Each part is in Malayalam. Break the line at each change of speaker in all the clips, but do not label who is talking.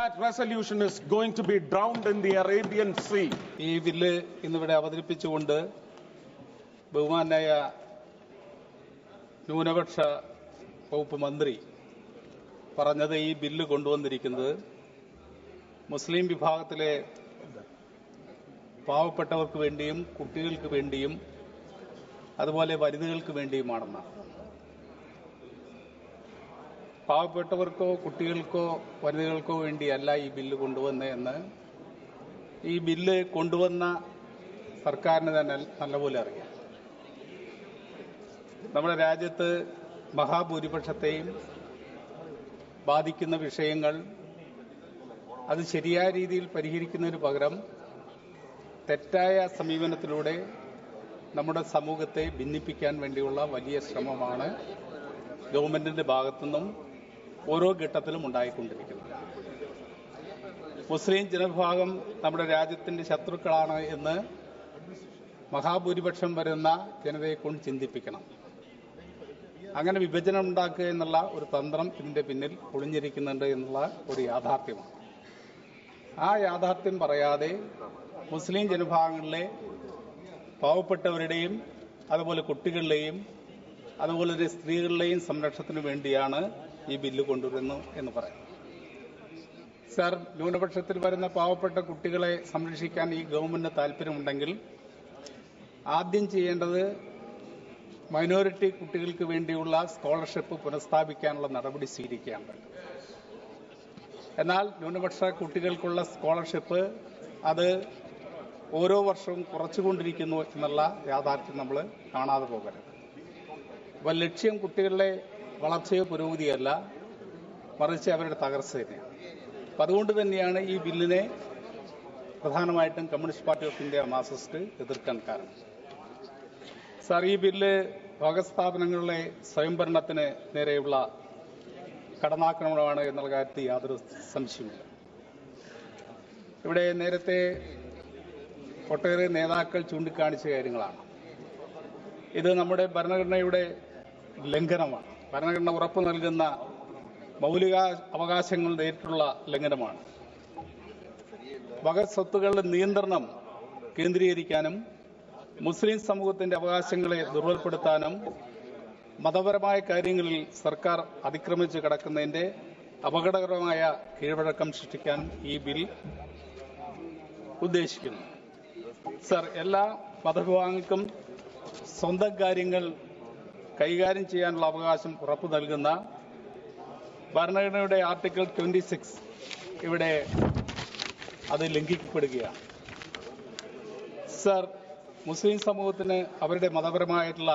that resolution is going to be drowned in the Arabian Sea.
ഈ ബില്ല് ഇന്നിവിടെ അവതരിപ്പിച്ചുകൊണ്ട് ബഹുമാനായ ന്യൂനപക്ഷ വകുപ്പ് മന്ത്രി പറഞ്ഞത് ഈ ബില്ല് കൊണ്ടുവന്നിരിക്കുന്നത് മുസ്ലിം വിഭാഗത്തിലെ പാവപ്പെട്ടവർക്ക് വേണ്ടിയും കുട്ടികൾക്ക് വേണ്ടിയും അതുപോലെ വനിതകൾക്ക് വേണ്ടിയുമാണെന്നാണ് പാവപ്പെട്ടവർക്കോ കുട്ടികൾക്കോ വനിതകൾക്കോ വേണ്ടിയല്ല ഈ ബില്ല് കൊണ്ടുവന്നതെന്ന് ഈ ബില്ല് കൊണ്ടുവന്ന സർക്കാരിന് തന്നെ നല്ലപോലെ അറിയാം. നമ്മുടെ രാജ്യത്ത് മഹാഭൂരിപക്ഷത്തെയും ബാധിക്കുന്ന വിഷയങ്ങൾ അത് ശരിയായ രീതിയിൽ പരിഹരിക്കുന്നതിന് പകരം തെറ്റായ സമീപനത്തിലൂടെ നമ്മുടെ സമൂഹത്തെ ഭിന്നിപ്പിക്കാൻ വേണ്ടിയുള്ള വലിയ ശ്രമമാണ് ഗവൺമെന്റിന്റെ ഭാഗത്തുനിന്നും ഓരോ ഘട്ടത്തിലും ഉണ്ടായിക്കൊണ്ടിരിക്കുന്നത് മുസ്ലിം ജനവിഭാഗം നമ്മുടെ രാജ്യത്തിന്റെ ശത്രുക്കളാണ് എന്ന് മഹാഭൂരിപക്ഷം വരുന്ന ജനതയെ കൊണ്ട് ചിന്തിപ്പിക്കണം. അങ്ങനെ വിഭജനം ഉണ്ടാക്കുക എന്നുള്ള ഒരു തന്ത്രം ഇതിന്റെ പിന്നിൽ ഒളിഞ്ഞിരിക്കുന്നുണ്ട് എന്നുള്ള ഒരു യാഥാർത്ഥ്യമാണ്. ആ യാഥാർത്ഥ്യം പറയാതെ മുസ്ലിം ജനവിഭാഗങ്ങളിലെ പാവപ്പെട്ടവരുടെയും അതുപോലെ കുട്ടികളുടെയും അതുപോലെ തന്നെ സ്ത്രീകളുടെയും സംരക്ഷണത്തിന് വേണ്ടിയാണ് ഈ ബില്ല് കൊണ്ടുവരുന്നത് എന്ന് പറയാം. സർ ന്യൂനപക്ഷത്തിൽ വരുന്ന പാവപ്പെട്ട കുട്ടികളെ സംരക്ഷിക്കാൻ ഈ ഗവൺമെന്റിന് താല്പര്യമുണ്ടെങ്കിൽ ആദ്യം ചെയ്യേണ്ടത് മൈനോറിറ്റി കുട്ടികൾക്ക് വേണ്ടിയുള്ള സ്കോളർഷിപ്പ് പുനഃസ്ഥാപിക്കാനുള്ള നടപടി സ്വീകരിക്കുകയാണ്. എന്നാൽ ന്യൂനപക്ഷ കുട്ടികൾക്കുള്ള സ്കോളർഷിപ്പ് അത് ഓരോ വർഷവും കുറച്ചുകൊണ്ടിരിക്കുന്നു എന്നുള്ള യാഥാർത്ഥ്യം നമ്മൾ കാണാതെ പോകരുത്. അപ്പോൾ ലക്ഷ്യം കുട്ടികളുടെ വളർച്ചയോ പുരോഗതിയല്ല മറിച്ച് അവരുടെ തകർച്ച തന്നെയാണ്. അപ്പം അതുകൊണ്ട് തന്നെയാണ് ഈ ബില്ലിനെ പ്രധാനമായിട്ടും Communist Party of India Marxist എതിർക്കാൻ കാരണം. സാർ ഈ ബില്ല് ഭോഗസ്ഥാപനങ്ങളിലെ സ്വയംഭരണത്തിന് നേരെയുള്ള കടന്നാക്രമണമാണ് എന്നുള്ള കാര്യത്തിൽ യാതൊരു സംശയമില്ല ഇവിടെ നേരത്തെ ഒട്ടേറെ നേതാക്കൾ ചൂണ്ടിക്കാണിച്ച കാര്യങ്ങളാണ്. ഇത് നമ്മുടെ ഭരണഘടനയുടെ ലംഘനമാണ്. ഭരണഘടന ഉറപ്പ് നൽകുന്ന മൗലിക അവകാശങ്ങൾ നേരിട്ടുള്ള ലംഘനമാണ്. വകഫ് സ്വത്തുക്കളുടെ നിയന്ത്രണം കേന്ദ്രീകരിക്കാനും മുസ്ലിം സമൂഹത്തിന്റെ അവകാശങ്ങളെ ദുർബലപ്പെടുത്താനും മതപരമായ കാര്യങ്ങളിൽ സർക്കാർ അതിക്രമിച്ച് കിടക്കുന്നതിന്റെ അപകടകരമായ കീഴ്വഴക്കം സൃഷ്ടിക്കാൻ ഈ ബിൽ ഉദ്ദേശിക്കുന്നു. സർ എല്ലാ മതവിഭാഗങ്ങൾക്കും സ്വന്തം കാര്യങ്ങൾ കൈകാര്യം ചെയ്യാനുള്ള അവകാശം ഉറപ്പു നൽകുന്ന ഭരണഘടനയുടെ ആർട്ടിക്കിൾ ട്വന്റി സിക്സ് ഇവിടെ അത് ലംഘിക്കപ്പെടുകയാണ്. സർ മുസ്ലിം സമൂഹത്തിന് അവരുടെ മതപരമായിട്ടുള്ള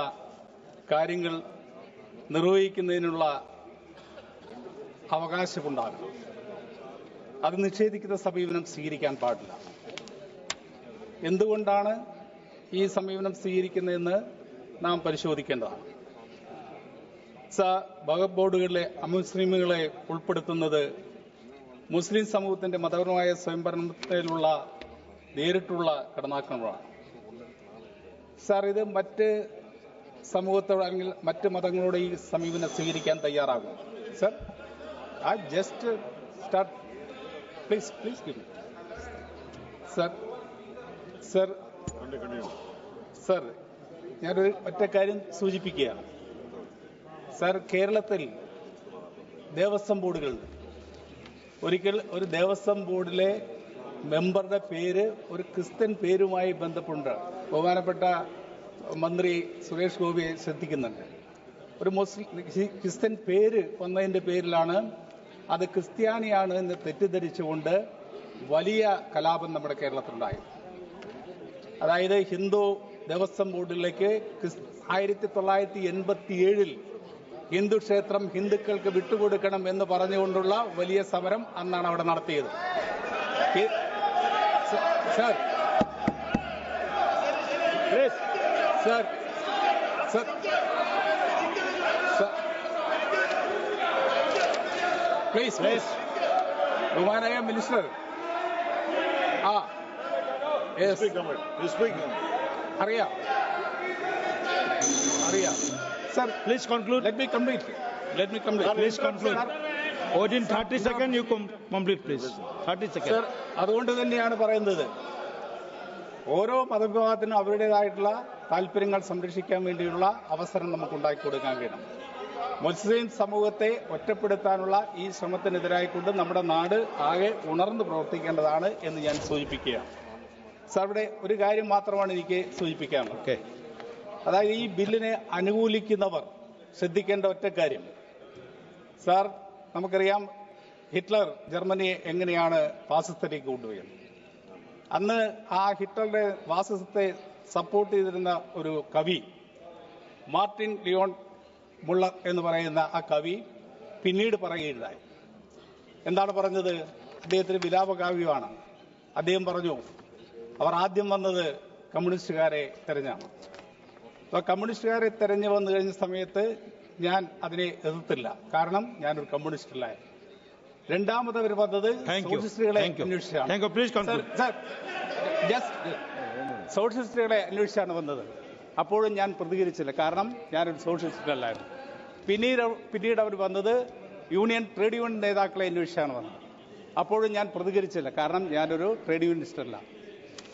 കാര്യങ്ങൾ നിർവഹിക്കുന്നതിനുള്ള അവകാശമുണ്ടാകും അത് നിഷേധിക്കുന്ന സമീപനം സ്വീകരിക്കാൻ പാടില്ല. എന്തുകൊണ്ടാണ് ഈ സമീപനം സ്വീകരിക്കുന്നതെന്ന് നാം പരിശോധിക്കേണ്ടതാണ്. സ വഖഫ് ബോർഡുകളിലെ അമുസ്ലിമുകളെ ഉൾപ്പെടുത്തുന്നത് മുസ്ലിം സമൂഹത്തിന്റെ മതപരമായ സ്വയംഭരണത്തിലുള്ള നേരിട്ടുള്ള കടന്നാക്രമണമാണ്. സാർ ഇത് മറ്റ് സമൂഹത്തോട് അല്ലെങ്കിൽ മറ്റ് മതങ്ങളോട് ഈ സമീപനം സ്വീകരിക്കാൻ തയ്യാറാകും. സർ ആ just start please please give sir sir sir ഞാനൊരു ഒറ്റ കാര്യം സൂചിപ്പിക്കുകയാണ്. സർ കേരളത്തിൽ ദേവസ്വം ബോർഡുകൾ. ഒരിക്കൽ ഒരു ദേവസ്വം ബോർഡിലെ മെമ്പറുടെ പേര് ഒരു ക്രിസ്ത്യൻ പേരുമായി ബന്ധപ്പെട്ട് ബഹുമാനപ്പെട്ട മന്ത്രി സുരേഷ് ഗോപിയെ ശ്രദ്ധിക്കുന്നുണ്ട്. ഒരു മുസ്ലിം ക്രിസ്ത്യൻ പേര് വന്നതിന്റെ പേരിലാണ് അത് ക്രിസ്ത്യാനിയാണ് എന്ന് തെറ്റിദ്ധരിച്ചുകൊണ്ട് വലിയ കലാപം നമ്മുടെ കേരളത്തിലുണ്ടായി. അതായത് ഹിന്ദു ദേവസ്വം ബോർഡിലേക്ക് ആയിരത്തി തൊള്ളായിരത്തി എൺപത്തി ഏഴിൽ ഹിന്ദു ക്ഷേത്രം ഹിന്ദുക്കൾക്ക് വിട്ടുകൊടുക്കണം എന്ന് പറഞ്ഞുകൊണ്ടുള്ള വലിയ സമരം അന്നാണ് അവിടെ നടത്തിയത്. Sir. Please sir. Please please. ബഹുമാനായ മിനിസ്റ്റർ. ആ അറിയാം. അറിയാം. Sir
Please conclude.
Let complete. Complete let me complete
Please conclude. Within 30 seconds, you com- complete, please. 30 seconds.
Sir അതുകൊണ്ട് തന്നെയാണ് പറയുന്നത് ഓരോ മതവിഭാഗത്തിനും അവരുടേതായിട്ടുള്ള താല്പര്യങ്ങൾ സംരക്ഷിക്കാൻ വേണ്ടിയുള്ള അവസരം നമുക്ക് ഉണ്ടാക്കി കൊടുക്കാൻ കഴിയണം മുസ്ലിം സമൂഹത്തെ ഒറ്റപ്പെടുത്താനുള്ള ഈ ശ്രമത്തിനെതിരായിക്കൊണ്ട് നമ്മുടെ നാട് ആകെ ഉണർന്ന് പ്രവർത്തിക്കേണ്ടതാണ് എന്ന് ഞാൻ സൂചിപ്പിക്കുകയാണ് സാർ ഇവിടെ ഒരു കാര്യം മാത്രമാണ് എനിക്ക് സൂചിപ്പിക്കാനുള്ളത്. അതായത് ഈ ബില്ലിനെ അനുകൂലിക്കുന്നവർ ശ്രദ്ധിക്കേണ്ട ഒറ്റ കാര്യം. സാർ നമുക്കറിയാം ഹിറ്റ്ലർ ജർമ്മനിയെ എങ്ങനെയാണ് ഫാസിസത്തിലേക്ക് കൊണ്ടുപോയത്. അന്ന് ആ ഹിറ്റ്ലറുടെ ഫാസിസത്തെ സപ്പോർട്ട് ചെയ്തിരുന്ന ഒരു കവി മാർട്ടിൻ ലിയോൺ മുള്ളർ എന്ന് പറയുന്ന ആ കവി പിന്നീട് പറയുകയുണ്ടായി. എന്താണ് പറഞ്ഞത്? അദ്ദേഹത്തിന് വിലാപകാവ്യമാണ്. അദ്ദേഹം പറഞ്ഞു അവർ ആദ്യം വന്നത് കമ്മ്യൂണിസ്റ്റുകാരെ തെരഞ്ഞാണ്. കമ്മ്യൂണിസ്റ്റുകാരെ തെരഞ്ഞു വന്നു കഴിഞ്ഞ സമയത്ത് ഞാൻ അതിനെ എതിർത്തില്ല. കാരണം ഞാനൊരു കമ്മ്യൂണിസ്റ്റ് അല്ല രണ്ടാമത് അവർ വന്നത്. സോഷ്യലിസ്റ്റുകളെ. അന്വേഷിച്ചാണ്. സോഷ്യലിസ്റ്റുകളെ വന്നത്. അപ്പോഴും ഞാൻ പ്രതികരിച്ചില്ല. കാരണം ഞാനൊരു സോഷ്യലിസ്റ്റ് അല്ലായിരുന്നു പിന്നീട് പിന്നീട് അവർ വന്നത് യൂണിയൻ ട്രേഡ് യൂണിയൻ നേതാക്കളെ അന്വേഷിച്ചാണ് വന്നത്. അപ്പോഴും ഞാൻ പ്രതികരിച്ചില്ല. കാരണം ഞാനൊരു ട്രേഡ് യൂണിയനിസ്റ്റ് അല്ല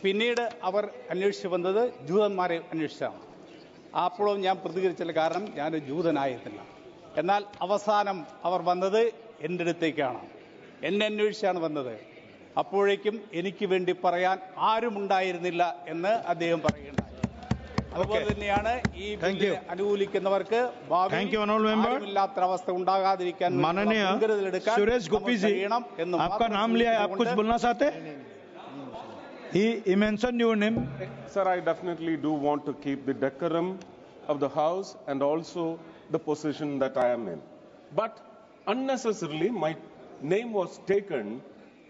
പിന്നീട് അവർ അന്വേഷിച്ച് വന്നത് ജൂതന്മാരെ അന്വേഷിച്ചാണ്. അപ്പോഴും ഞാൻ പ്രതികരിച്ചില്ല. കാരണം ഞാൻ ജൂതനായിരുന്നില്ല എന്നാൽ അവസാനം അവർ വന്നത് എന്റെ അടുത്തേക്കാണ്. എന്നെ അന്വേഷിച്ചാണ് വന്നത്. അപ്പോഴേക്കും എനിക്ക് വേണ്ടി പറയാൻ ആരും ഉണ്ടായിരുന്നില്ല എന്ന് അദ്ദേഹം പറയുന്നത് അതുപോലെ തന്നെയാണ് ഈ അനുകൂലിക്കുന്നവർക്ക് അവസ്ഥ ഉണ്ടാകാതിരിക്കാൻ
സുരേഷ് ഗോപി
ജി എന്ന്
he he mentioned your name
Sir, I definitely do want to keep the decorum of the House and also the position that I am in. But unnecessarily, my name was taken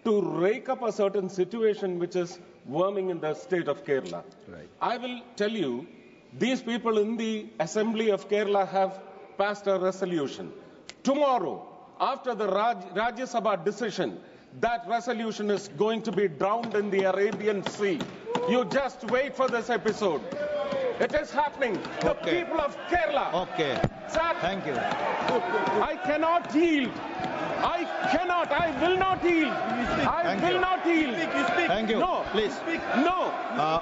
to rake up a certain situation which is worming in the state of Kerala.
Right.
I will tell you, these people in the Assembly of Kerala have passed a resolution. Tomorrow, after the Raj, Rajya Sabha decision, that resolution is going to be drowned in the Arabian Sea. You just wait for this episode. It is happening. The
Okay.
people of Kerala.
okay
Sir,
thank you
I cannot yield. I cannot. I will not yield. I
Thank
will
you.
not yield.
thank you
No.
please
No.
uh,